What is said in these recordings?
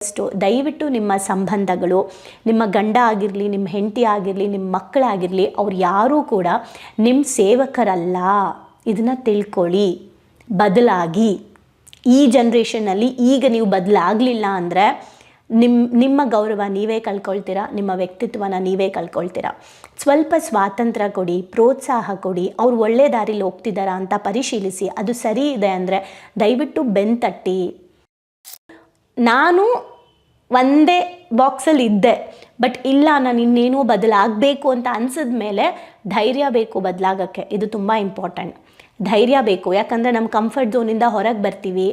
ಅಷ್ಟು ದಯವಿಟ್ಟು ನಿಮ್ಮ ಸಂಬಂಧಗಳು, ನಿಮ್ಮ ಗಂಡ ಆಗಿರಲಿ, ನಿಮ್ಮ ಹೆಂಡತಿ ಆಗಿರಲಿ, ನಿಮ್ಮ ಮಕ್ಕಳಾಗಿರಲಿ, ಅವ್ರು ಯಾರೂ ಕೂಡ ನಿಮ್ಮ ಸೇವಕರಲ್ಲ. ಇದನ್ನು ತಿಳ್ಕೊಳ್ಳಿ. ಬದಲಾಗಿ. ಈ ಜನ್ರೇಷನ್ನಲ್ಲಿ ಈಗ ನೀವು ಬದಲಾಗಲಿಲ್ಲ ಅಂದರೆ ನಿಮ್ಮ ನಿಮ್ಮ ಗೌರವ ನೀವೇ ಕಳ್ಕೊಳ್ತೀರಾ, ನಿಮ್ಮ ವ್ಯಕ್ತಿತ್ವನ ನೀವೇ ಕಳ್ಕೊಳ್ತೀರಾ? ಸ್ವಲ್ಪ ಸ್ವಾತಂತ್ರ್ಯ ಕೊಡಿ, ಪ್ರೋತ್ಸಾಹ ಕೊಡಿ, ಅವ್ರು ಒಳ್ಳೆ ದಾರಿಲಿ ಹೋಗ್ತಿದ್ದಾರಾ ಅಂತ ಪರಿಶೀಲಿಸಿ. ಅದು ಸರಿ ಇದೆ ಅಂದರೆ ದಯವಿಟ್ಟು ಬೆನ್ತಟ್ಟಿ ನಾನು ಒಂದೇ ಬಾಕ್ಸಲ್ಲಿ ಇದ್ದೆ, ಬಟ್ ಇಲ್ಲ, ನಾನು ಇನ್ನೇನೋ ಬದಲಾಗಬೇಕು ಅಂತ ಅನ್ಸಿದ ಮೇಲೆ ಧೈರ್ಯ ಬೇಕು ಬದಲಾಗಕ್ಕೆ. ಇದು ತುಂಬ ಇಂಪಾರ್ಟೆಂಟ್ ಧೈರ್ಯ ಬೇಕು. ಯಾಕಂದರೆ ನಮ್ಮ ಕಂಫರ್ಟ್ ಝೋನಿಂದ ಹೊರಗೆ ಬರ್ತೀವಿ.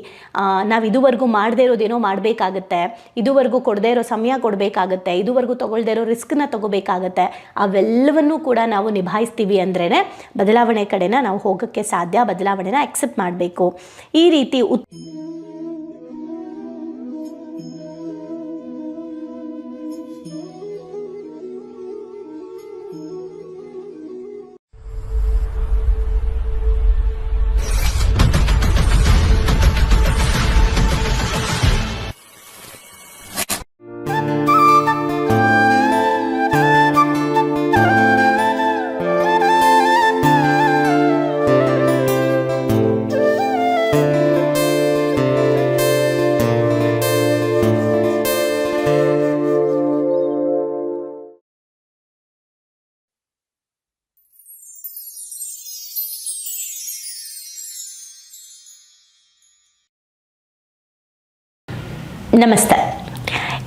ನಾವು ಇದುವರೆಗೂ ಮಾಡದೇ ಇರೋದೇನೋ ಮಾಡಬೇಕಾಗತ್ತೆ. ಇದುವರೆಗೂ ಕೊಡದೇ ಇರೋ ಸಮಯ ಕೊಡಬೇಕಾಗತ್ತೆ. ಇದುವರೆಗೂ ತೊಗೊಳ್ದೇ ಇರೋ ರಿಸ್ಕ್ನ ತೊಗೋಬೇಕಾಗತ್ತೆ. ಅವೆಲ್ಲವನ್ನೂ ಕೂಡ ನಾವು ನಿಭಾಯಿಸ್ತೀವಿ ಅಂದ್ರೇ ಬದಲಾವಣೆ ಕಡೆನ ನಾವು ಹೋಗೋಕ್ಕೆ ಸಾಧ್ಯ. ಬದಲಾವಣೆನ ಅಕ್ಸೆಪ್ಟ್ ಮಾಡಬೇಕು. ಈ ರೀತಿ ಉತ್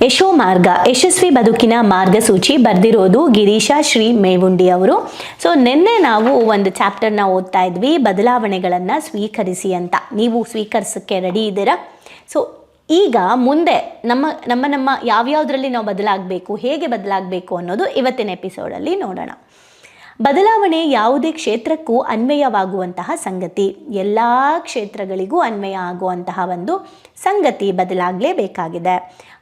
ಯಶೋ ಮಾರ್ಗ, ಯಶಸ್ವಿ ಬದುಕಿನ ಮಾರ್ಗಸೂಚಿ ಬರೆದಿರೋದು ಗಿರೀಶ ಶ್ರೀ ಮೇವುಂಡಿ ಅವರು. ಸೊ ನಿನ್ನೆ ನಾವು ಒಂದು ಚಾಪ್ಟರ್ನ ಓದ್ತಾ ಇದ್ವಿ, ಬದಲಾವಣೆಗಳನ್ನು ಸ್ವೀಕರಿಸಿ ಅಂತ. ನೀವು ಸ್ವೀಕರಿಸೋಕ್ಕೆ ರೆಡಿ ಇದ್ದೀರಾ? ಸೊ ಈಗ ಮುಂದೆ ನಮ್ಮ ನಮ್ಮ ನಮ್ಮ ಯಾವ್ಯಾವುದರಲ್ಲಿ ನಾವು ಬದಲಾಗಬೇಕು, ಹೇಗೆ ಬದಲಾಗಬೇಕು ಅನ್ನೋದು ಇವತ್ತಿನ ಎಪಿಸೋಡಲ್ಲಿ ನೋಡೋಣ. ಬದಲಾವಣೆ ಯಾವುದೇ ಕ್ಷೇತ್ರಕ್ಕೂ ಅನ್ವಯವಾಗುವಂತಹ ಸಂಗತಿ. ಎಲ್ಲ ಕ್ಷೇತ್ರಗಳಿಗೂ ಅನ್ವಯ ಆಗುವಂತಹ ಒಂದು ಸಂಗತಿ ಬದಲಾಗಲೇಬೇಕಾಗಿದೆ.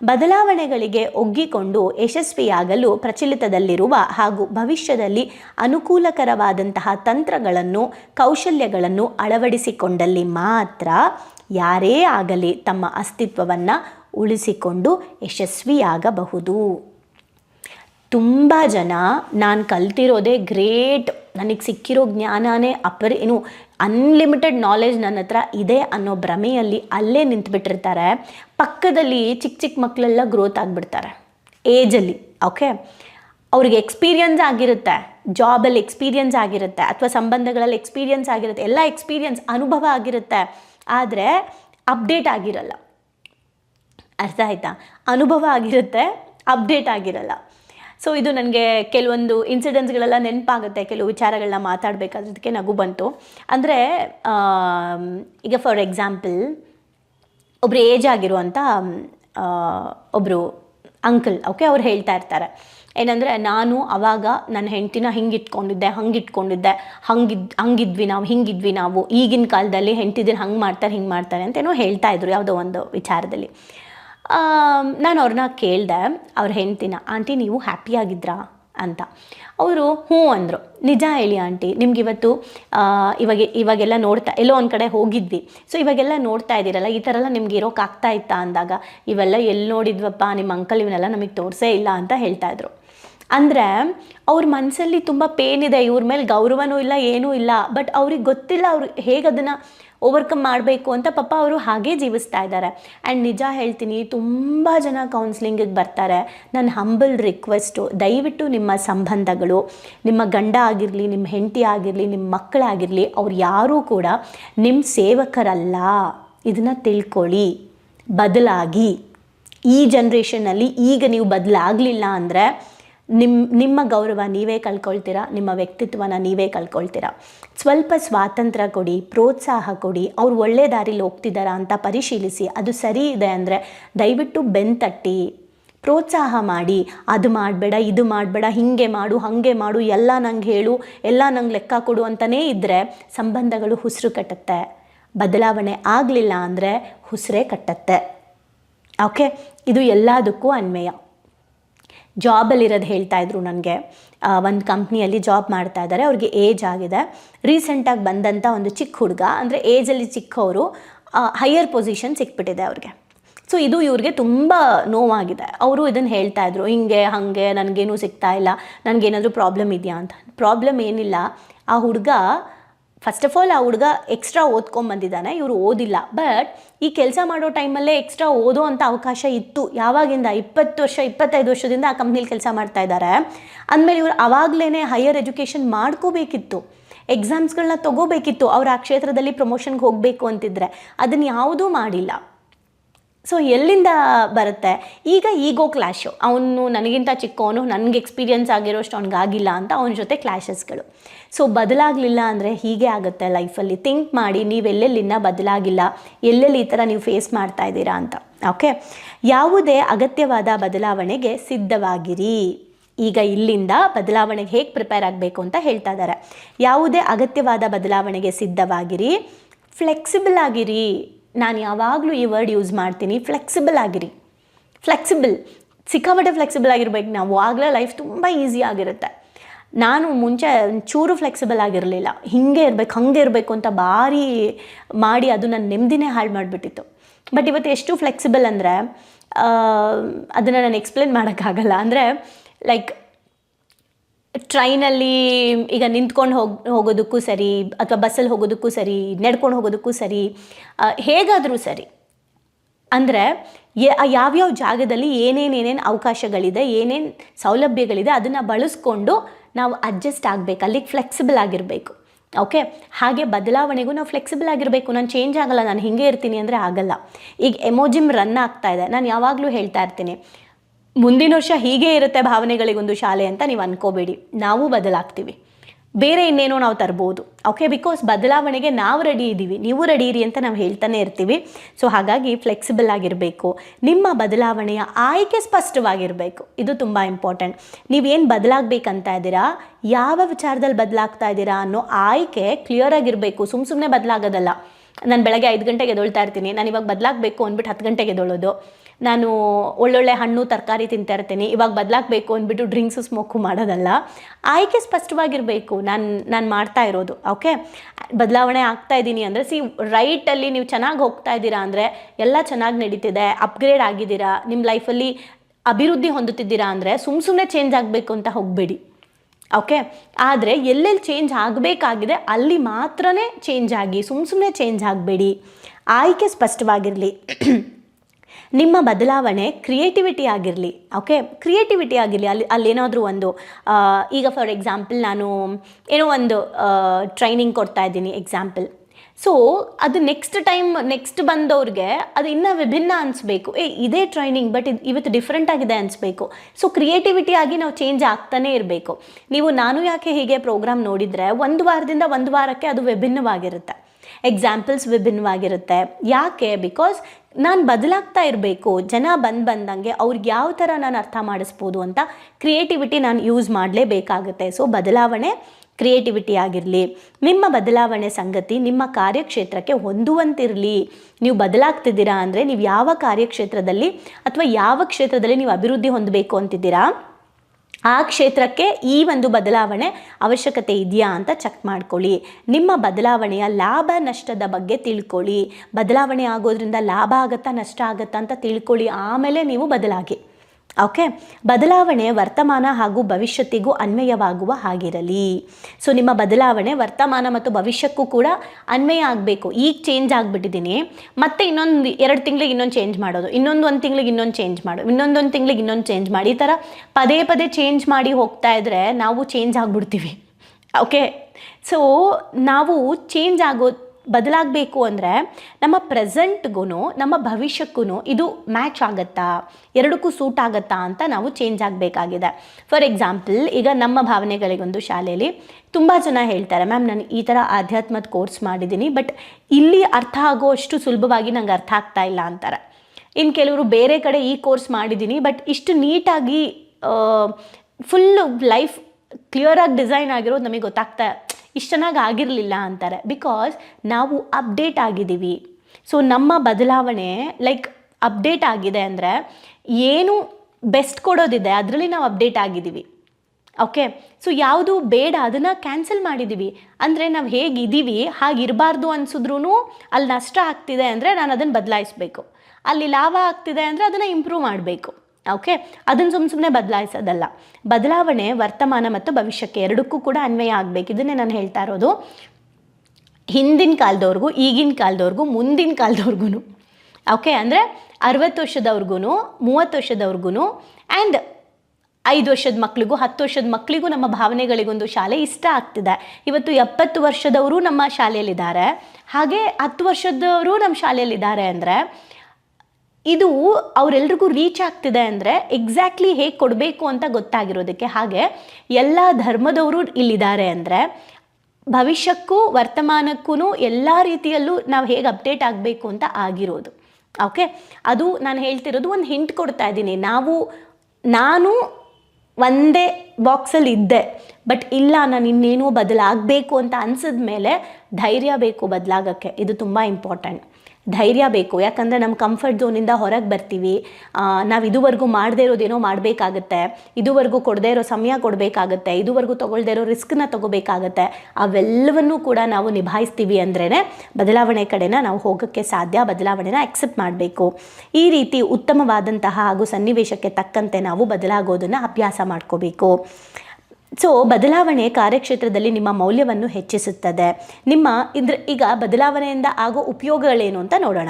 ಬದಲಾವಣೆಗಳಿಗೆ ಒಗ್ಗಿಕೊಂಡು ಯಶಸ್ವಿಯಾಗಲು ಪ್ರಚಲಿತದಲ್ಲಿರುವ ಹಾಗೂ ಭವಿಷ್ಯದಲ್ಲಿ ಅನುಕೂಲಕರವಾದಂತಹ ತಂತ್ರಗಳನ್ನು, ಕೌಶಲ್ಯಗಳನ್ನು ಅಳವಡಿಸಿಕೊಂಡಲ್ಲಿ ಮಾತ್ರ ಯಾರೇ ಆಗಲಿ ತಮ್ಮ ಅಸ್ತಿತ್ವವನ್ನು ಉಳಿಸಿಕೊಂಡು ಯಶಸ್ವಿಯಾಗಬಹುದು. ತುಂಬ ಜನ ನಾನು ಕಲ್ತಿರೋದೇ ಗ್ರೇಟ್. ನನಗೆ ಸಿಕ್ಕಿರೋ ಜ್ಞಾನನೇ ಅಪರ ಏನು ಅನ್ಲಿಮಿಟೆಡ್ ನಾಲೆಜ್ ನನ್ನ ಹತ್ರ ಇದೆ ಅನ್ನೋ ಭ್ರಮೆಯಲ್ಲಿ ಅಲ್ಲೇ ನಿಂತುಬಿಟ್ಟಿರ್ತಾರೆ. ಪಕ್ಕದಲ್ಲಿ ಚಿಕ್ಕ ಚಿಕ್ಕ ಮಕ್ಕಳೆಲ್ಲ ಗ್ರೋತ್ ಆಗಿಬಿಡ್ತಾರೆ. ಏಜಲ್ಲಿ ಓಕೆ ಅವ್ರಿಗೆ ಎಕ್ಸ್ಪೀರಿಯನ್ಸ್ ಆಗಿರುತ್ತೆ. ಜಾಬಲ್ಲಿ ಎಕ್ಸ್ಪೀರಿಯನ್ಸ್ ಆಗಿರುತ್ತೆ. ಅಥವಾ ಸಂಬಂಧಗಳಲ್ಲಿ ಎಕ್ಸ್ಪೀರಿಯನ್ಸ್ ಆಗಿರುತ್ತೆ. ಎಲ್ಲ ಎಕ್ಸ್ಪೀರಿಯನ್ಸ್ ಅನುಭವ ಆಗಿರುತ್ತೆ. ಆದರೆ ಅಪ್ಡೇಟ್ ಆಗಿರಲ್ಲ. ಅರ್ಥ ಆಯ್ತಾ? ಅನುಭವ ಆಗಿರುತ್ತೆ ಅಪ್ಡೇಟ್ ಆಗಿರಲ್ಲ. ಸೊ ಇದು ನನಗೆ ಕೆಲವೊಂದು ಇನ್ಸಿಡೆಂಟ್ಸ್ಗಳೆಲ್ಲ ನೆನಪಾಗುತ್ತೆ. ಕೆಲವು ವಿಚಾರಗಳನ್ನ ಮಾತಾಡಬೇಕಾದ್ರದಕ್ಕೆ ನಗು ಬಂತು. ಅಂದರೆ ಈಗ ಫಾರ್ ಎಕ್ಸಾಂಪಲ್ ಒಬ್ಬರು ಏಜ್ ಆಗಿರುವಂಥ ಒಬ್ಬರು ಅಂಕಲ್ ಓಕೆ ಅವ್ರು ಹೇಳ್ತಾ ಇರ್ತಾರೆ. ಏನಂದರೆ, ನಾನು ಅವಾಗ ನನ್ನ ಹೆಂಡ್ತಿನ ಹಿಂಗೆ ಇಟ್ಕೊಂಡಿದ್ದೆ ಹಂಗೆ ಇಟ್ಕೊಂಡಿದ್ದೆ ಹಂಗಿದ್, ಹಂಗಿದ್ವಿ ನಾವು, ಹಿಂಗಿದ್ವಿ ನಾವು. ಈಗಿನ ಕಾಲದಲ್ಲಿ ಹೆಂಡ್ತಿದ್ರೆ ಹಂಗೆ ಮಾಡ್ತಾರೆ, ಹಿಂಗೆ ಮಾಡ್ತಾರೆ ಅಂತೇನೋ ಹೇಳ್ತಾ ಇದ್ರು ಯಾವುದೋ ಒಂದು ವಿಚಾರದಲ್ಲಿ. ನಾನು ಅವ್ರನ್ನ ಕೇಳಿದೆ, ಅವ್ರ ಹೆಂಡ್ತಿನ, ಆಂಟಿ, ನೀವು ಹ್ಯಾಪಿಯಾಗಿದ್ರಾ ಅಂತ. ಅವರು, ಹ್ಞೂ ಅಂದರು. ನಿಜ ಹೇಳಿ ಆಂಟಿ, ನಿಮ್ಗೆ ಇವತ್ತು ಇವಾಗ, ಇವಾಗೆಲ್ಲ ನೋಡ್ತಾ, ಎಲ್ಲೋ ಒಂದು ಕಡೆ ಹೋಗಿದ್ವಿ. ಸೊ ಇವಾಗೆಲ್ಲ ನೋಡ್ತಾ ಇದ್ದೀರಲ್ಲ, ಈ ಥರ ಎಲ್ಲ ನಿಮ್ಗೆ ಇರೋಕ್ಕಾಗ್ತಾ ಇತ್ತಾ? ಅಂದಾಗ, ಇವೆಲ್ಲ ಎಲ್ಲಿ ನೋಡಿದ್ವಪ್ಪ ನಿಮ್ಮ ಅಂಕಲ್ ಇವನ್ನೆಲ್ಲ ನಮಗೆ ತೋರಿಸೇ ಇಲ್ಲ ಅಂತ ಹೇಳ್ತಾ ಇದ್ರು. ಅಂದರೆ, ಅವ್ರ ಮನಸ್ಸಲ್ಲಿ ತುಂಬ ಪೇನ್ ಇದೆ, ಇವ್ರ ಮೇಲೆ ಗೌರವನೂ ಇಲ್ಲ, ಏನೂ ಇಲ್ಲ ಬಟ್ ಅವ್ರಿಗೆ ಗೊತ್ತಿಲ್ಲ ಅವ್ರು ಹೇಗೆ ಅದನ್ನು ಓವರ್ಕಮ್ ಮಾಡಬೇಕು ಅಂತ ಪಾಪ ಅವರು ಹಾಗೇ ಜೀವಿಸ್ತಾ ಇದ್ದಾರೆ. ಆ್ಯಂಡ್ ನಿಜ ಹೇಳ್ತೀನಿ, ತುಂಬ ಜನ ಕೌನ್ಸಿಲಿಂಗಿಗೆ ಬರ್ತಾರೆ. ನನ್ನ ಹಂಬಲ್ ರಿಕ್ವೆಸ್ಟು ದಯವಿಟ್ಟು ನಿಮ್ಮ ಸಂಬಂಧಗಳು, ನಿಮ್ಮ ಗಂಡ ಆಗಿರಲಿ, ನಿಮ್ಮ ಹೆಂಡತಿ ಆಗಿರಲಿ, ನಿಮ್ಮ ಮಕ್ಕಳಾಗಿರಲಿ, ಅವ್ರು ಯಾರೂ ಕೂಡ ನಿಮ್ಮ ಸೇವಕರಲ್ಲ. ಇದನ್ನು ತಿಳ್ಕೊಳ್ಳಿ. ಬದಲಾಗಿ. ಈ ಜನ್ರೇಷನ್ನಲ್ಲಿ ಈಗ ನೀವು ಬದಲಾಗಲಿಲ್ಲ ಅಂದರೆ ನಿಮ್ಮ ನಿಮ್ಮ ಗೌರವ ನೀವೇ ಕಳ್ಕೊಳ್ತೀರಾ? ನಿಮ್ಮ ವ್ಯಕ್ತಿತ್ವನ ನೀವೇ ಕಳ್ಕೊಳ್ತೀರಾ? ಸ್ವಲ್ಪ ಸ್ವಾತಂತ್ರ್ಯ ಕೊಡಿ, ಪ್ರೋತ್ಸಾಹ ಕೊಡಿ, ಅವ್ರು ಒಳ್ಳೆ ದಾರಿಲಿ ಹೋಗ್ತಿದ್ದಾರಾ ಅಂತ ಪರಿಶೀಲಿಸಿ, ಅದು ಸರಿ ಇದೆ ಅಂದರೆ ದಯವಿಟ್ಟು ಬೆನ್ತಟ್ಟಿ ಪ್ರೋತ್ಸಾಹ ಮಾಡಿ, ಅದು ಮಾಡಬೇಡ, ಇದು ಮಾಡಬೇಡ, ಹೀಗೆ ಮಾಡು, ಹಾಗೆ ಮಾಡು, ಎಲ್ಲ ನಂಗೆ ಹೇಳು, ಎಲ್ಲ ನಂಗೆ ಲೆಕ್ಕ ಕೊಡು ಅಂತಲೇ ಇದ್ದರೆ ಸಂಬಂಧಗಳು ಉಸಿರು ಕಟ್ಟುತ್ತೆ. ಬದಲಾವಣೆ ಆಗಲಿಲ್ಲ ಅಂದರೆ ಉಸಿರೇ ಕಟ್ಟತ್ತೆ. ಓಕೆ ಇದು ಎಲ್ಲದಕ್ಕೂ ಅನ್ವಯ. ಜಾಬಲ್ಲಿರೋದು ಹೇಳ್ತಾ ಇದ್ರು ನನಗೆ. ಒಂದು ಕಂಪ್ನಿಯಲ್ಲಿ ಜಾಬ್ ಮಾಡ್ತಾ ಇದ್ದಾರೆ ಅವ್ರಿಗೆ ಏಜ್ ಆಗಿದೆ. ರೀಸೆಂಟಾಗಿ ಬಂದಂಥ ಒಂದು ಚಿಕ್ಕ ಹುಡುಗ, ಅಂದರೆ ಏಜಲ್ಲಿ ಚಿಕ್ಕವರು ಹೈಯರ್ ಪೊಸಿಷನ್ ಸಿಕ್ಬಿಟ್ಟಿದೆ ಅವ್ರಿಗೆ. ಸೊ ಇದು ಇವ್ರಿಗೆ ತುಂಬ ನೋವಾಗಿದೆ. ಅವರು ಇದನ್ನು ಹೇಳ್ತಾ ಇದ್ರು, ಹಿಂಗೆ, ಹಾಗೆ, ನನಗೇನು ಸಿಗ್ತಾ ಇಲ್ಲ. ನನಗೇನಾದರೂ ಪ್ರಾಬ್ಲಮ್ ಇದೆಯಾ? ಅಂತ. ಪ್ರಾಬ್ಲಮ್ ಏನಿಲ್ಲ. ಆ ಹುಡುಗ ಫಸ್ಟ್ ಆಫ್ ಆಲ್ ಆ ಹುಡುಗ ಎಕ್ಸ್ಟ್ರಾ ಓದ್ಕೊಂಬಂದಿದ್ದಾನೆ ಇವರು ಓದಿಲ್ಲ. ಬಟ್ ಈ ಕೆಲಸ ಮಾಡೋ ಟೈಮಲ್ಲೇ ಎಕ್ಸ್ಟ್ರಾ ಓದೋ ಅಂತ ಅವಕಾಶ ಇತ್ತು. ಯಾವಾಗಿಂದ? ಇಪ್ಪತ್ತು ವರ್ಷ, ಇಪ್ಪತ್ತೈದು ವರ್ಷದಿಂದ ಆ ಕಂಪ್ನಿಲಿ ಕೆಲಸ ಮಾಡ್ತಾ ಇದ್ದಾರೆ. ಅಂದಮೇಲೆ ಇವರು ಅವಾಗಲೇ ಹೈಯರ್ ಎಜುಕೇಷನ್ ಮಾಡ್ಕೋಬೇಕಿತ್ತು. ಎಕ್ಸಾಮ್ಸ್ಗಳನ್ನ ತಗೋಬೇಕಿತ್ತು. ಅವ್ರು ಆ ಕ್ಷೇತ್ರದಲ್ಲಿ ಪ್ರಮೋಷನ್ಗೆ ಹೋಗಬೇಕು ಅಂತಿದ್ರೆ. ಅದನ್ನು ಯಾವುದೂ ಮಾಡಿಲ್ಲ. ಸೊ ಎಲ್ಲಿಂದ ಬರುತ್ತೆ? ಈಗ ಈಗೋ ಕ್ಲಾಶು ಅವನು ನನಗಿಂತ ಚಿಕ್ಕವನು, ನನಗೆ ಎಕ್ಸ್ಪೀರಿಯನ್ಸ್ ಆಗಿರೋಷ್ಟು ಅವ್ನಿಗಾಗಿಲ್ಲ ಅಂತ ಅವನ ಜೊತೆ ಕ್ಲಾಶಸ್ಗಳು ಸೊ ಬದಲಾಗಲಿಲ್ಲ ಅಂದರೆ ಹೀಗೆ ಆಗುತ್ತೆ ಲೈಫಲ್ಲಿ ಥಿಂಕ್ ಮಾಡಿ, ನೀವು ಎಲ್ಲೆಲ್ಲಿಂದ ಬದಲಾಗಿಲ್ಲ? ಎಲ್ಲೆಲ್ಲಿ ಈ ಥರ ನೀವು ಫೇಸ್ ಮಾಡ್ತಾ ಇದ್ದೀರಾ ಅಂತ. ಓಕೆ ಯಾವುದೇ ಅಗತ್ಯವಾದ ಬದಲಾವಣೆಗೆ ಸಿದ್ಧವಾಗಿರಿ. ಈಗ ಇಲ್ಲಿಂದ ಬದಲಾವಣೆಗೆ ಹೇಗೆ ಪ್ರಿಪೇರ್ ಆಗಬೇಕು ಅಂತ ಹೇಳ್ತಾ ಇದ್ದಾರೆ. ಯಾವುದೇ ಅಗತ್ಯವಾದ ಬದಲಾವಣೆಗೆ ಸಿದ್ಧವಾಗಿರಿ. ಫ್ಲೆಕ್ಸಿಬಲ್ ಆಗಿರಿ. ನಾನು ಯಾವಾಗಲೂ ಈ ವರ್ಡ್ ಯೂಸ್ ಮಾಡ್ತೀನಿ. ಫ್ಲೆಕ್ಸಿಬಲ್ ಆಗಿರಿ. ಫ್ಲೆಕ್ಸಿಬಲ್ ಸಿಕ್ಕಾಪಟ್ಟೆ ಫ್ಲೆಕ್ಸಿಬಲ್ ಆಗಿರ್ಬೇಕು. ನಾವು ಆಗಲೇ ಲೈಫ್ ತುಂಬ ಈಸಿ ಆಗಿರುತ್ತೆ. ನಾನು ಮುಂಚೆ ಚೂರು ಫ್ಲೆಕ್ಸಿಬಲ್ ಆಗಿರಲಿಲ್ಲ. ಹಿಂಗೆ ಇರಬೇಕು, ಹಂಗೆ ಇರಬೇಕು ಅಂತ ಭಾರಿ ಮಾಡಿ ಅದು ನನ್ನ ನೆಮ್ಮದಿನೇ ಹಾಳು ಮಾಡಿಬಿಟ್ಟಿತ್ತು. ಬಟ್ ಇವತ್ತು ಎಷ್ಟು ಫ್ಲೆಕ್ಸಿಬಲ್ ಅಂದರೆ ಅದನ್ನು ನಾನು ಎಕ್ಸ್ಪ್ಲೇನ್ ಮಾಡೋಕ್ಕಾಗಲ್ಲ. ಅಂದರೆ ಲೈಕ್ ಟ್ರೈನಲ್ಲಿ ಈಗ ನಿಂತ್ಕೊಂಡು ಹೋಗಿ, ಹೋಗೋದಕ್ಕೂ ಸರಿ ಅಥವಾ ಬಸ್ಸಲ್ಲಿ ಹೋಗೋದಕ್ಕೂ ಸರಿ, ನಡ್ಕೊಂಡು ಹೋಗೋದಕ್ಕೂ ಸರಿ ಹೇಗಾದರೂ ಸರಿ. ಅಂದರೆ ಯಾವ್ಯಾವ ಜಾಗದಲ್ಲಿ ಏನೇನೇನೇನು ಅವಕಾಶಗಳಿದೆ, ಏನೇನು ಸೌಲಭ್ಯಗಳಿದೆ ಅದನ್ನು ಬಳಸ್ಕೊಂಡು ನಾವು ಅಡ್ಜಸ್ಟ್ ಆಗಬೇಕು, ಅಲ್ಲಿಗೆ ಫ್ಲೆಕ್ಸಿಬಲ್ ಆಗಿರಬೇಕು. ಓಕೆ? ಹಾಗೆ ಬದಲಾವಣೆಗೂ ನಾವು ಫ್ಲೆಕ್ಸಿಬಲ್ ಆಗಿರಬೇಕು. ನಾನು ಚೇಂಜ್ ಆಗಲ್ಲ, ನಾನು ಹಿಂಗೆ ಇರ್ತೀನಿ ಅಂದರೆ ಆಗಲ್ಲ. ಈಗ ಎಮೋಜಿಮ್ ರನ್ ಆಗ್ತಾ ಇದೆ. ನಾನು ಯಾವಾಗಲೂ ಹೇಳ್ತಾ ಇರ್ತೀನಿ ಮುಂದಿನ ವರ್ಷ ಹೀಗೆ ಇರುತ್ತೆ ಭಾವನೆಗಳಿಗೊಂದು ಶಾಲೆ ಅಂತ ನೀವು ಅನ್ಕೋಬೇಡಿ. ನಾವು ಬದಲಾಗ್ತೀವಿ. ಬೇರೆ ಇನ್ನೇನೋ ನಾವು ತರ್ಬೋದು. ಓಕೆ ಬಿಕಾಸ್ ಬದಲಾವಣೆಗೆ ನಾವು ರೆಡಿ ಇದ್ದೀವಿ. ನೀವು ರೆಡಿ ಇರಿ ಅಂತ ನಾವು ಹೇಳ್ತಾನೆ ಇರ್ತೀವಿ. ಸೊ ಹಾಗಾಗಿ ಫ್ಲೆಕ್ಸಿಬಲ್ ಆಗಿರಬೇಕು. ನಿಮ್ಮ ಬದಲಾವಣೆಯ ಆಯ್ಕೆ ಸ್ಪಷ್ಟವಾಗಿರಬೇಕು. ಇದು ತುಂಬ ಇಂಪಾರ್ಟೆಂಟ್ ನೀವೇನು ಬದಲಾಗಬೇಕಂತ ಇದ್ದೀರಾ? ಯಾವ ವಿಚಾರದಲ್ಲಿ ಬದಲಾಗ್ತಾ ಇದ್ದೀರಾ ಅನ್ನೋ ಆಯ್ಕೆ ಕ್ಲಿಯರ್ ಆಗಿರಬೇಕು. ಸುಮ್ಮ ಸುಮ್ಮನೆ ಬದಲಾಗೋದಲ್ಲ. ನಾನು ಬೆಳಗ್ಗೆ ಐದು ಗಂಟೆಗೆ ಎದೊಳ್ತಾ ಇರ್ತೀನಿ. ನಾನು ಇವಾಗ ಬದಲಾಗಬೇಕು ಅಂದ್ಬಿಟ್ಟು ಹತ್ತು ಗಂಟೆಗೆ ಎದೊಳ್ಳೋದು ನಾನು ಒಳ್ಳೊಳ್ಳೆ ಹಣ್ಣು, ತರಕಾರಿ ತಿಂತಾ ಇರ್ತೀನಿ. ಇವಾಗ ಬದಲಾಗಬೇಕು ಅಂದ್ಬಿಟ್ಟು ಡ್ರಿಂಕ್ಸು ಸ್ಮೋಕು ಮಾಡೋದಲ್ಲ. ಆಯ್ಕೆ ಸ್ಪಷ್ಟವಾಗಿರಬೇಕು. ನಾನು ನಾನು ಮಾಡ್ತಾ ಇರೋದು ಓಕೆ ಬದಲಾವಣೆ ಆಗ್ತಾ ಇದ್ದೀನಿ ಅಂದರೆ ಸಿ ರೈಟಲ್ಲಿ ನೀವು ಚೆನ್ನಾಗಿ ಹೋಗ್ತಾ ಇದ್ದೀರಾ ಅಂದರೆ, ಎಲ್ಲ ಚೆನ್ನಾಗಿ ನಡೀತಿದೆ ಅಪ್ಗ್ರೇಡ್ ಆಗಿದ್ದೀರಾ ನಿಮ್ಮ ಲೈಫಲ್ಲಿ ಅಭಿವೃದ್ಧಿ ಹೊಂದುತ್ತಿದ್ದೀರಾ ಅಂದರೆ ಸುಮ್ಮ ಸುಮ್ಮನೆ ಚೇಂಜ್ ಆಗಬೇಕು ಅಂತ ಹೋಗಬೇಡಿ ಓಕೆ ಆದರೆ, ಎಲ್ಲೆಲ್ಲಿ ಚೇಂಜ್ ಆಗಬೇಕಾಗಿದೆ, ಅಲ್ಲಿ ಮಾತ್ರನೇ ಚೇಂಜ್ ಆಗಿ ಸುಮ್ಮ ಸುಮ್ಮನೆ ಚೇಂಜ್ ಆಗಬೇಡಿ. ಆಯ್ಕೆ ಸ್ಪಷ್ಟವಾಗಿರಲಿ. ನಿಮ್ಮ ಬದಲಾವಣೆ ಕ್ರಿಯೇಟಿವಿಟಿ ಆಗಿರಲಿ ಓಕೆ ಕ್ರಿಯೇಟಿವಿಟಿ ಆಗಿರಲಿ, ಅಲ್ಲಿ, ಅಲ್ಲೇನಾದರೂ ಒಂದು ಈಗ ಫಾರ್ ಎಕ್ಸಾಂಪಲ್ ನಾನು ಏನೋ ಒಂದು ಟ್ರೈನಿಂಗ್ ಕೊಡ್ತಾ ಇದ್ದೀನಿ ಎಕ್ಸಾಂಪಲ್ ಸೊ ಅದು ನೆಕ್ಸ್ಟ್ ಟೈಮ್ ನೆಕ್ಸ್ಟ್ ಬಂದವ್ರಿಗೆ ಅದು ಇನ್ನೂ ವಿಭಿನ್ನ ಅನಿಸ್ಬೇಕು. ಏ, ಇದೇ ಟ್ರೈನಿಂಗ್ ಬಟ್ ಇದು ಇವತ್ತು ಡಿಫ್ರೆಂಟ್ ಆಗಿದೆ ಅನಿಸ್ಬೇಕು. ಸೊ ಕ್ರಿಯೇಟಿವಿಟಿ ಆಗಿ ನಾವು ಚೇಂಜ್ ಆಗ್ತಾನೇ ಇರಬೇಕು. ನೀವು, ನಾನು ಯಾಕೆ ಹೀಗೆ ಪ್ರೋಗ್ರಾಮ್ ನೋಡಿದರೆ, ಒಂದು ವಾರದಿಂದ ಒಂದು ವಾರಕ್ಕೆ ಅದು ವಿಭಿನ್ನವಾಗಿರುತ್ತೆ. ಎಕ್ಸಾಂಪಲ್ಸ್ ವಿಭಿನ್ನವಾಗಿರುತ್ತೆ. ಯಾಕೆ? ಬಿಕಾಸ್ ನಾನು ಬದಲಾಗ್ತಾ ಇರಬೇಕು, ಜನ ಬಂದು ಬಂದಂಗೆ ಅವ್ರಿಗೆ ಯಾವ ಥರ ನಾನು ಅರ್ಥ ಮಾಡಿಸ್ಬೋದು ಅಂತ ಕ್ರಿಯೇಟಿವಿಟಿ ನಾನು ಯೂಸ್ ಮಾಡಲೇಬೇಕಾಗುತ್ತೆ. ಸೊ ಬದಲಾವಣೆ ಕ್ರಿಯೇಟಿವಿಟಿ ಆಗಿರಲಿ, ನಿಮ್ಮ ಬದಲಾವಣೆ ಸಂಗತಿ ನಿಮ್ಮ ಕಾರ್ಯಕ್ಷೇತ್ರಕ್ಕೆ ಹೊಂದುವಂತಿರಲಿ. ನೀವು ಬದಲಾಗ್ತಿದ್ದೀರಾ ಅಂದರೆ ನೀವು ಯಾವ ಕಾರ್ಯಕ್ಷೇತ್ರದಲ್ಲಿ ಅಥವಾ ಯಾವ ಕ್ಷೇತ್ರದಲ್ಲಿ ನೀವು ಅಭಿವೃದ್ಧಿ ಹೊಂದಬೇಕು ಅಂತಿದ್ದೀರಾ? ಆ ಕ್ಷೇತ್ರಕ್ಕೆ ಈ ಒಂದು ಬದಲಾವಣೆ ಅವಶ್ಯಕತೆ ಇದೆಯಾ ಅಂತ ಚೆಕ್ ಮಾಡ್ಕೊಳ್ಳಿ. ನಿಮ್ಮ ಬದಲಾವಣೆಯ ಲಾಭ ನಷ್ಟದ ಬಗ್ಗೆ ತಿಳ್ಕೊಳ್ಳಿ. ಬದಲಾವಣೆ ಆಗೋದ್ರಿಂದ ಲಾಭ ಆಗತ್ತಾ ನಷ್ಟ ಆಗತ್ತಾ ಅಂತ ತಿಳ್ಕೊಳ್ಳಿ. ಆಮೇಲೆ ನೀವು ಬದಲಾಗಿ. ಓಕೆ ಬದಲಾವಣೆ ವರ್ತಮಾನ ಹಾಗೂ ಭವಿಷ್ಯತ್ತಿಗೂ ಅನ್ವಯವಾಗುವ ಹಾಗಿರಲಿ. ಸೊ ನಿಮ್ಮ ಬದಲಾವಣೆ ವರ್ತಮಾನ ಮತ್ತು ಭವಿಷ್ಯಕ್ಕೂ ಕೂಡ ಅನ್ವಯ ಆಗಬೇಕು. ಈಗ ಚೇಂಜ್ ಆಗಿಬಿಟ್ಟಿದ್ದೀನಿ ಮತ್ತೆ ಇನ್ನೊಂದು ಎರಡು ತಿಂಗಳಿಗೆ ಇನ್ನೊಂದು ಚೇಂಜ್ ಮಾಡೋದು. ಇನ್ನೊಂದು ಒಂದು ತಿಂಗಳಿಗೆ ಇನ್ನೊಂದು ಚೇಂಜ್ ಮಾಡೋದು ಇನ್ನೊಂದೊಂದು ತಿಂಗಳಿಗೆ ಇನ್ನೊಂದು ಚೇಂಜ್ ಮಾಡಿ. ಈ ಥರ ಪದೇ ಪದೇ ಚೇಂಜ್ ಮಾಡಿ ಹೋಗ್ತಾ ಇದ್ದರೆ ನಾವು ಚೇಂಜ್ ಆಗಿಬಿಡ್ತೀವಿ. ಓಕೆ ಸೊ ನಾವು ಚೇಂಜ್ ಆಗೋ ಬದಲಾಗಬೇಕು ಅಂದರೆ ನಮ್ಮ ಪ್ರೆಸೆಂಟ್ಗೂ ನಮ್ಮ ಭವಿಷ್ಯಕ್ಕೂ ಇದು ಮ್ಯಾಚ್ ಆಗುತ್ತಾ? ಎರಡಕ್ಕೂ ಸೂಟ್ ಆಗುತ್ತಾ ಅಂತ ನಾವು ಚೇಂಜ್ ಆಗಬೇಕಾಗಿದೆ. ಫಾರ್ ಎಕ್ಸಾಂಪಲ್ ಈಗ ನಮ್ಮ ಭಾವನೆಗಳಿಗೊಂದು ಶಾಲೆಯಲ್ಲಿ ತುಂಬ ಜನ ಹೇಳ್ತಾರೆ, ಮ್ಯಾಮ್, ನಾನು ಈ ಥರ ಆಧ್ಯಾತ್ಮದ ಕೋರ್ಸ್ ಮಾಡಿದ್ದೀನಿ ಬಟ್ ಇಲ್ಲಿ ಅರ್ಥ ಆಗೋಷ್ಟು ಸುಲಭವಾಗಿ ನಂಗೆ ಅರ್ಥ ಆಗ್ತಾ ಇಲ್ಲ ಅಂತಾರೆ. ಇನ್ನು ಕೆಲವರು ಬೇರೆ ಕಡೆ ಈ ಕೋರ್ಸ್ ಮಾಡಿದ್ದೀನಿ ಬಟ್ ಇಷ್ಟು ನೀಟಾಗಿ ಫುಲ್ಲು ಲೈಫ್ ಕ್ಲಿಯರಾಗಿ ಡಿಸೈನ್ ಆಗಿರೋದು ನಮಗೆ ಗೊತ್ತಾಗ್ತಾ ಇಷ್ಟು ಚೆನ್ನಾಗಿ ಆಗಿರಲಿಲ್ಲ ಅಂತಾರೆ. ಬಿಕಾಸ್ ನಾವು ಅಪ್ಡೇಟ್ ಆಗಿದ್ದೀವಿ. ಸೊ ನಮ್ಮ ಬದಲಾವಣೆ ಲೈಕ್ ಅಪ್ಡೇಟ್ ಆಗಿದೆ ಅಂದರೆ ಏನು ಬೆಸ್ಟ್ ಕೊಡೋದಿದೆ, ಅದರಲ್ಲಿ ನಾವು ಅಪ್ಡೇಟ್ ಆಗಿದ್ದೀವಿ. ಓಕೆ ಸೊ ಯಾವುದು ಬೇಡ ಅದನ್ನು ಕ್ಯಾನ್ಸಲ್ ಮಾಡಿದ್ದೀವಿ. ಅಂದರೆ ನಾವು ಹೇಗಿದ್ದೀವಿ, ಹಾಗಿರಬಾರ್ದು ಅನ್ಸಿದ್ರೂ ಅಲ್ಲಿ ನಷ್ಟ ಆಗ್ತಿದೆ ಅಂದರೆ ನಾನು ಅದನ್ನು ಬದಲಾಯಿಸಬೇಕು. ಅಲ್ಲಿ ಲಾಭ ಆಗ್ತಿದೆ ಅಂದರೆ ಅದನ್ನು ಇಂಪ್ರೂವ್ ಮಾಡಬೇಕು. ಓಕೆ ಅದನ್ನು ಸುಮ್ಮ ಸುಮ್ಮನೆ ಬದಲಾಯಿಸೋದಲ್ಲ. ಬದಲಾವಣೆ ವರ್ತಮಾನ ಮತ್ತು ಭವಿಷ್ಯಕ್ಕೆ ಎರಡಕ್ಕೂ ಕೂಡ ಅನ್ವಯ ಆಗಬೇಕು. ಇದನ್ನೇ ನಾನು ಹೇಳ್ತಾ ಇರೋದು. ಹಿಂದಿನ ಕಾಲದವ್ರಿಗೂ, ಈಗಿನ ಕಾಲದವ್ರಿಗೂ, ಮುಂದಿನ ಕಾಲದವ್ರಿಗೂ ಓಕೆ ಅಂದರೆ ಅರವತ್ತು ವರ್ಷದವ್ರಿಗೂ ಮೂವತ್ತು ವರ್ಷದವ್ರಿಗೂ ಆ್ಯಂಡ್ ಐದು ವರ್ಷದ ಮಕ್ಕಳಿಗೂ ಹತ್ತು ವರ್ಷದ ಮಕ್ಕಳಿಗೂ ನಮ್ಮ ಭಾವನೆಗಳಿಗೊಂದು ಶಾಲೆ ಇಷ್ಟ ಆಗ್ತಿದೆ. ಇವತ್ತು ಎಪ್ಪತ್ತು ವರ್ಷದವರು ನಮ್ಮ ಶಾಲೆಯಲ್ಲಿದ್ದಾರೆ. ಹಾಗೆ ಹತ್ತು ವರ್ಷದವರು ನಮ್ಮ ಶಾಲೆಯಲ್ಲಿದ್ದಾರೆ ಅಂದರೆ ಇದು ಅವರೆಲ್ರಿಗೂ ರೀಚ್ ಆಗ್ತಿದೆ ಅಂದರೆ ಎಕ್ಸಾಕ್ಟ್ಲಿ ಹೇಗೆ ಕೊಡಬೇಕು ಅಂತ ಗೊತ್ತಾಗಿರೋದಕ್ಕೆ ಹಾಗೆ ಎಲ್ಲ ಧರ್ಮದವರು ಇಲ್ಲಿದ್ದಾರೆ ಅಂದರೆ ಭವಿಷ್ಯಕ್ಕೂ ವರ್ತಮಾನಕ್ಕೂ ಎಲ್ಲ ರೀತಿಯಲ್ಲೂ ನಾವು ಹೇಗೆ ಅಪ್ಡೇಟ್ ಆಗಬೇಕು ಅಂತ ಆಗಿರೋದು. ಓಕೆ ಅದು ನಾನು ಹೇಳ್ತಿರೋದು ಒಂದು ಹಿಂಟ್ ಕೊಡ್ತಾ ಇದ್ದೀನಿ. ನಾವು, ನಾನು ಒಂದೇ ಬಾಕ್ಸಲ್ಲಿ ಇದ್ದೆ. ಬಟ್ ಇಲ್ಲ, ನಾನು ಇನ್ನೇನೋ ಬದಲಾಗಬೇಕು ಅಂತ ಅನ್ಸಿದ ಮೇಲೆ ಧೈರ್ಯ ಬೇಕು ಬದಲಾಗಕ್ಕೆ. ಇದು ತುಂಬ ಇಂಪಾರ್ಟೆಂಟ್ ಧೈರ್ಯ ಬೇಕು. ಯಾಕಂದರೆ ನಮ್ಮ ಕಂಫರ್ಟ್ ಝೋನಿಂದ ಹೊರಗೆ ಬರ್ತೀವಿ. ನಾವು ಇದುವರೆಗೂ ಮಾಡದೇ ಇರೋದೇನೋ ಮಾಡಬೇಕಾಗತ್ತೆ. ಇದುವರೆಗೂ ಕೊಡದೇ ಇರೋ ಸಮಯ ಕೊಡಬೇಕಾಗತ್ತೆ. ಇದುವರೆಗೂ ತೊಗೊಳ್ದೇ ಇರೋ ರಿಸ್ಕ್ನ ತೊಗೋಬೇಕಾಗತ್ತೆ. ಅವೆಲ್ಲವನ್ನೂ ಕೂಡ ನಾವು ನಿಭಾಯಿಸ್ತೀವಿ ಅಂದ್ರೇ ಬದಲಾವಣೆ ಕಡೆನ ನಾವು ಹೋಗೋಕ್ಕೆ ಸಾಧ್ಯ. ಬದಲಾವಣೆನ ಅಕ್ಸೆಪ್ಟ್ ಮಾಡಬೇಕು. ಈ ರೀತಿ ಉತ್ತಮವಾದಂತಹ ಹಾಗೂ ಸನ್ನಿವೇಶಕ್ಕೆ ತಕ್ಕಂತೆ ನಾವು ಬದಲಾಗೋದನ್ನು ಅಭ್ಯಾಸ ಮಾಡ್ಕೋಬೇಕು. ಸೊ ಬದಲಾವಣೆ ಕಾರ್ಯಕ್ಷೇತ್ರದಲ್ಲಿ ನಿಮ್ಮ ಮೌಲ್ಯವನ್ನು ಹೆಚ್ಚಿಸುತ್ತದೆ. ನಿಮ್ಮ ಇದ್ರ, ಈಗ ಬದಲಾವಣೆಯಿಂದ ಆಗೋ ಉಪಯೋಗಗಳೇನು ಅಂತ ನೋಡೋಣ.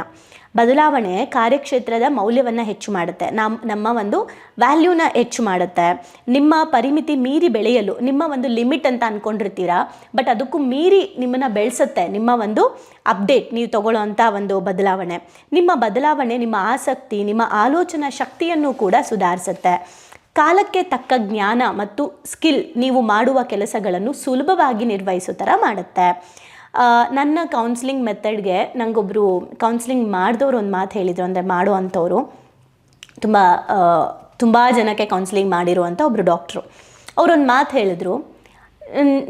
ಬದಲಾವಣೆ ಕಾರ್ಯಕ್ಷೇತ್ರದ ಮೌಲ್ಯವನ್ನು ಹೆಚ್ಚು ಮಾಡುತ್ತೆ. ನಮ್ಮ ನಮ್ಮ ಒಂದು ವ್ಯಾಲ್ಯೂನ ಹೆಚ್ಚು ಮಾಡುತ್ತೆ. ನಿಮ್ಮ ಪರಿಮಿತಿ ಮೀರಿ ಬೆಳೆಯಲು, ನಿಮ್ಮ ಒಂದು ಲಿಮಿಟ್ ಅಂತ ಅಂದ್ಕೊಂಡಿರ್ತೀರಾ ಬಟ್ ಅದಕ್ಕೂ ಮೀರಿ ನಿಮ್ಮನ್ನು ಬೆಳೆಸುತ್ತೆ. ನಿಮ್ಮ ಒಂದು ಅಪ್ಡೇಟ್, ನೀವು ತಗೊಳ್ಳೋವಂಥ ಒಂದು ಬದಲಾವಣೆ. ನಿಮ್ಮ ಬದಲಾವಣೆ ನಿಮ್ಮ ಆಸಕ್ತಿ, ನಿಮ್ಮ ಆಲೋಚನಾ ಶಕ್ತಿಯನ್ನು ಕೂಡ ಸುಧಾರಿಸುತ್ತೆ. ಕಾಲಕ್ಕೆ ತಕ್ಕ ಜ್ಞಾನ ಮತ್ತು ಸ್ಕಿಲ್ ನೀವು ಮಾಡುವ ಕೆಲಸಗಳನ್ನು ಸುಲಭವಾಗಿ ನಿರ್ವಹಿಸೋ ಥರ ಮಾಡುತ್ತೆ. ನನ್ನ ಕೌನ್ಸಿಲಿಂಗ್ ಮೆಥಡ್ಗೆ ನನಗೊಬ್ಬರು ಕೌನ್ಸಿಲಿಂಗ್ ಮಾಡಿದವರು ಒಂದು ಮಾತು ಹೇಳಿದರು, ಅಂದರೆ ಮಾಡೋ ಅಂಥವ್ರು, ತುಂಬ ತುಂಬ ಜನಕ್ಕೆ ಕೌನ್ಸಿಲಿಂಗ್ ಮಾಡಿರುವಂಥ ಒಬ್ಬರು ಡಾಕ್ಟ್ರು ಅವರೊಂದು ಮಾತು ಹೇಳಿದ್ರು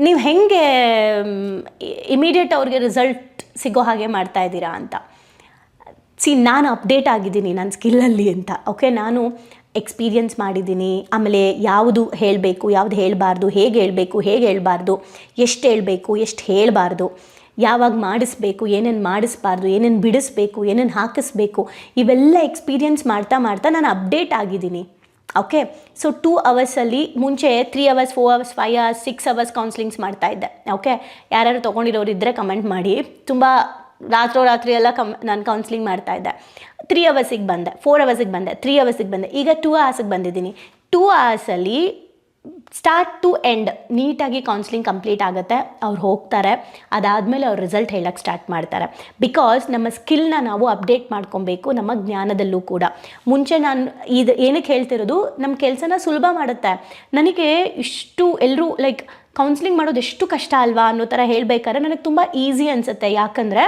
ನೀವು ಹೆಂಗೆ ಇಮಿಡಿಯೇಟ್ ಅವ್ರಿಗೆ ರಿಸಲ್ಟ್ ಸಿಗೋ ಹಾಗೆ ಮಾಡ್ತಾ ಇದ್ದೀರಾ ಅಂತ. ಸಿ, ನಾನು ಅಪ್ಡೇಟ್ ಆಗಿದ್ದೀನಿ ನನ್ನ ಸ್ಕಿಲ್ಲಲ್ಲಿ ಅಂತ. ಓಕೆ, ನಾನು ಎಕ್ಸ್ಪೀರಿಯನ್ಸ್ ಮಾಡಿದ್ದೀನಿ, ಆಮೇಲೆ ಯಾವುದು ಹೇಳಬೇಕು, ಯಾವುದು ಹೇಳಬಾರ್ದು, ಹೇಗೆ ಹೇಳಬೇಕು, ಹೇಗೆ ಹೇಳಬಾರ್ದು, ಎಷ್ಟು ಹೇಳಬೇಕು, ಎಷ್ಟು ಹೇಳಬಾರ್ದು, ಯಾವಾಗ ಮಾಡಿಸ್ಬೇಕು, ಏನೇನು ಮಾಡಿಸ್ಬಾರ್ದು, ಏನೇನು ಬಿಡಿಸ್ಬೇಕು, ಏನೇನು ಹಾಕಿಸ್ಬೇಕು, ಇವೆಲ್ಲ ಎಕ್ಸ್ಪೀರಿಯನ್ಸ್ ಮಾಡ್ತಾ ಮಾಡ್ತಾ ನಾನು ಅಪ್ಡೇಟ್ ಆಗಿದ್ದೀನಿ. ಓಕೆ ಸೊ ಟೂ ಅವರ್ಸಲ್ಲಿ ಮುಂಚೆ three hours four hours five hours six hours counsellings ಮಾಡ್ತಾ ಇದ್ದೆ. ಓಕೆ ಯಾರ್ಯಾರು ತೊಗೊಂಡಿರೋರು ಇದ್ದರೆ ಕಮೆಂಟ್ ಮಾಡಿ. ತುಂಬ ರಾತ್ರೋ ರಾತ್ರಿ ಎಲ್ಲ ಕಮ್ ನಾನು ಕೌನ್ಸಿಲಿಂಗ್ ಮಾಡ್ತಾ ಇದ್ದೆ. ತ್ರೀ ಅವರ್ಸಿಗೆ ಬಂದೆ ಫೋರ್ ಅವರ್ಸಿಗೆ ಬಂದೆ ತ್ರೀ ಅವರ್ಸಿಗೆ ಬಂದೆ. ಈಗ ಟೂ ಅವರ್ಸಿಗೆ ಬಂದಿದ್ದೀನಿ. ಟೂ ಅವರ್ಸಲ್ಲಿ ಸ್ಟಾರ್ಟ್ ಟು ಎಂಡ್ ನೀಟಾಗಿ ಕೌನ್ಸಿಲಿಂಗ್ ಕಂಪ್ಲೀಟ್ ಆಗುತ್ತೆ. ಅವ್ರು ಹೋಗ್ತಾರೆ. ಅದಾದಮೇಲೆ ಅವ್ರು ರಿಸಲ್ಟ್ ಹೇಳಕ್ಕೆ ಸ್ಟಾರ್ಟ್ ಮಾಡ್ತಾರೆ. ಬಿಕಾಸ್ ನಮ್ಮ ಸ್ಕಿಲ್ನ ನಾವು ಅಪ್ಡೇಟ್ ಮಾಡ್ಕೊಬೇಕು, ನಮ್ಮ ಜ್ಞಾನದಲ್ಲೂ ಕೂಡ. ಮುಂಚೆ ನಾನು ಇದು ಏನಕ್ಕೆ ಹೇಳ್ತಿರೋದು ನಮ್ಮ ಕೆಲಸನ ಸುಲಭ ಮಾಡುತ್ತೆ. ನನಗೆ ಇಷ್ಟು ಎಲ್ಲರೂ ಲೈಕ್ ಕೌನ್ಸಿಲಿಂಗ್ ಮಾಡೋದು ಎಷ್ಟು ಕಷ್ಟ ಅಲ್ವಾ ಅನ್ನೋ ಥರ ಹೇಳಬೇಕಾದ್ರೆ ನನಗೆ ತುಂಬ ಈಸಿ ಅನಿಸುತ್ತೆ. ಯಾಕಂದರೆ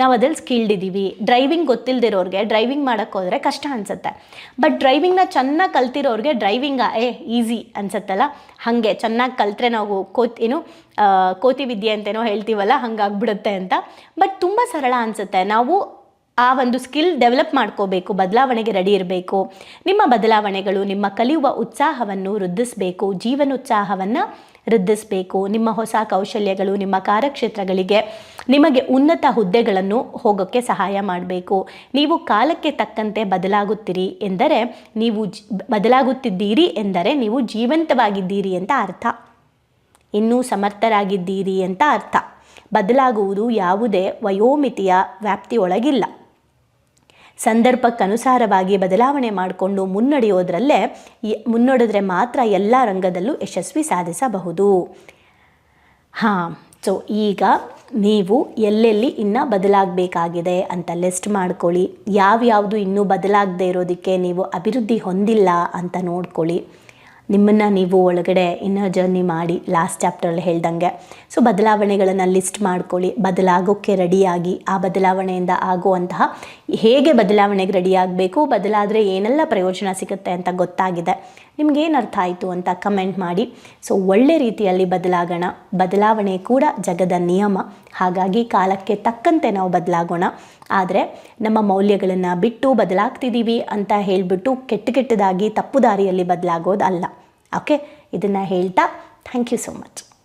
ನಾವು ಅದ್ರಲ್ಲಿ ಸ್ಕಿಲ್ಡ್ ಇದ್ದೀವಿ. ಡ್ರೈವಿಂಗ್ ಗೊತ್ತಿಲ್ಲದಿರೋರಿಗೆ ಡ್ರೈವಿಂಗ್ ಮಾಡೋಕ್ಕೆ ಹೋದರೆ ಕಷ್ಟ ಅನಿಸುತ್ತೆ. ಬಟ್ ಡ್ರೈವಿಂಗ್ನ ಚೆನ್ನಾಗಿ ಕಲ್ತಿರೋರಿಗೆ ಡ್ರೈವಿಂಗ ಏ ಈಸಿ ಅನಿಸುತ್ತಲ್ಲ? ಹಾಗೆ ಚೆನ್ನಾಗಿ ಕಲ್ತ್ರೆ ನಾವು ಕೋತ್, ಏನು ಕೋತಿ ವಿದ್ಯೆ ಅಂತೇನೋ ಹೇಳ್ತೀವಲ್ಲ, ಹಂಗಾಗ್ಬಿಡುತ್ತೆ ಅಂತ. ಬಟ್ ತುಂಬ ಸರಳ ಅನಿಸುತ್ತೆ. ನಾವು ಆ ಒಂದು ಸ್ಕಿಲ್ ಡೆವಲಪ್ ಮಾಡ್ಕೋಬೇಕು, ಬದಲಾವಣೆಗೆ ರೆಡಿ ಇರಬೇಕು. ನಿಮ್ಮ ಬದಲಾವಣೆಗಳು, ನಿಮ್ಮ ಕಲಿಯುವ ಉತ್ಸಾಹವನ್ನು ವೃದ್ಧಿಸಬೇಕು, ಜೀವನೋತ್ಸಾಹವನ್ನು ವೃದ್ಧಿಸಬೇಕು ನಿಮ್ಮ ಹೊಸ ಕೌಶಲ್ಯಗಳು, ನಿಮ್ಮ ಕಾರ್ಯಕ್ಷೇತ್ರಗಳಿಗೆ ನಿಮಗೆ ಉನ್ನತ ಹುದ್ದೆಗಳನ್ನು ಹೋಗೋಕ್ಕೆ ಸಹಾಯ ಮಾಡಬೇಕು. ನೀವು ಕಾಲಕ್ಕೆ ತಕ್ಕಂತೆ ಬದಲಾಗುತ್ತೀರಿ ಎಂದರೆ ನೀವು ಬದಲಾಗುತ್ತಿದ್ದೀರಿ ಎಂದರೆ ನೀವು ಜೀವಂತವಾಗಿದ್ದೀರಿ ಅಂತ ಅರ್ಥ. ಇನ್ನೂ ಸಮರ್ಥರಾಗಿದ್ದೀರಿ ಅಂತ ಅರ್ಥ. ಬದಲಾಗುವುದು ಯಾವುದೇ ವಯೋಮಿತಿಯ ವ್ಯಾಪ್ತಿಯೊಳಗಿಲ್ಲ. ಸಂದರ್ಭಕ್ಕನುಸಾರವಾಗಿ ಬದಲಾವಣೆ ಮಾಡಿಕೊಂಡು ಮುನ್ನಡೆಯೋದ್ರಲ್ಲೇ ಮುನ್ನಡೆದ್ರೆ ಮಾತ್ರ ಎಲ್ಲ ರಂಗದಲ್ಲೂ ಯಶಸ್ವಿ ಸಾಧಿಸಬಹುದು. ಹಾಂ, ಸೊ ಈಗ ನೀವು ಎಲ್ಲೆಲ್ಲಿ ಇನ್ನೂ ಬದಲಾಗಬೇಕಾಗಿದೆ ಅಂತ ಲಿಸ್ಟ್ ಮಾಡ್ಕೊಳ್ಳಿ. ಯಾವ್ಯಾವುದು ಇನ್ನೂ ಬದಲಾಗದೇ ಇರೋದಕ್ಕೆ ನೀವು ಅಭಿವೃದ್ಧಿ ಹೊಂದಿಲ್ಲ ಅಂತ ನೋಡ್ಕೊಳ್ಳಿ. ನಿಮ್ಮನ್ನು ನೀವು ಒಳಗಡೆ ಇನ್ನರ್ ಜರ್ನಿ ಮಾಡಿ ಲಾಸ್ಟ್ ಚಾಪ್ಟರಲ್ಲಿ ಹೇಳ್ದಂಗೆ. ಸೊ ಬದಲಾವಣೆಗಳನ್ನು ಲಿಸ್ಟ್ ಮಾಡ್ಕೊಳ್ಳಿ. ಬದಲಾಗೋಕ್ಕೆ ರೆಡಿಯಾಗಿ ಆ ಬದಲಾವಣೆಯಿಂದ ಆಗುವಂತಹ ಹೇಗೆ ಬದಲಾವಣೆಗೆ ರೆಡಿಯಾಗಬೇಕು ಬದಲಾದರೆ ಏನೆಲ್ಲ ಪ್ರಯೋಜನ ಸಿಗುತ್ತೆ ಅಂತ ಗೊತ್ತಾಗಿದೆ. ನಿಮ್ಗೇನು ಅರ್ಥ ಆಯಿತು ಅಂತ ಕಮೆಂಟ್ ಮಾಡಿ. ಸೊ ಒಳ್ಳೆ ರೀತಿಯಲ್ಲಿ ಬದಲಾಗೋಣ. ಬದಲಾವಣೆ ಕೂಡ ಜಗದ ನಿಯಮ. ಹಾಗಾಗಿ ಕಾಲಕ್ಕೆ ತಕ್ಕಂತೆ ನಾವು ಬದಲಾಗೋಣ. ಆದರೆ ನಮ್ಮ ಮೌಲ್ಯಗಳನ್ನು ಬಿಟ್ಟು ಬದಲಾಗ್ತಿದ್ದೀವಿ ಅಂತ ಹೇಳಿಬಿಟ್ಟು ಕೆಟ್ಟ ಕೆಟ್ಟದಾಗಿ ತಪ್ಪು ದಾರಿಯಲ್ಲಿ ಬದಲಾಗೋದು ಅಲ್ಲ ಓಕೆ ಇದನ್ನು ಹೇಳ್ತಾ ಥ್ಯಾಂಕ್ ಯು ಸೊ ಮಚ್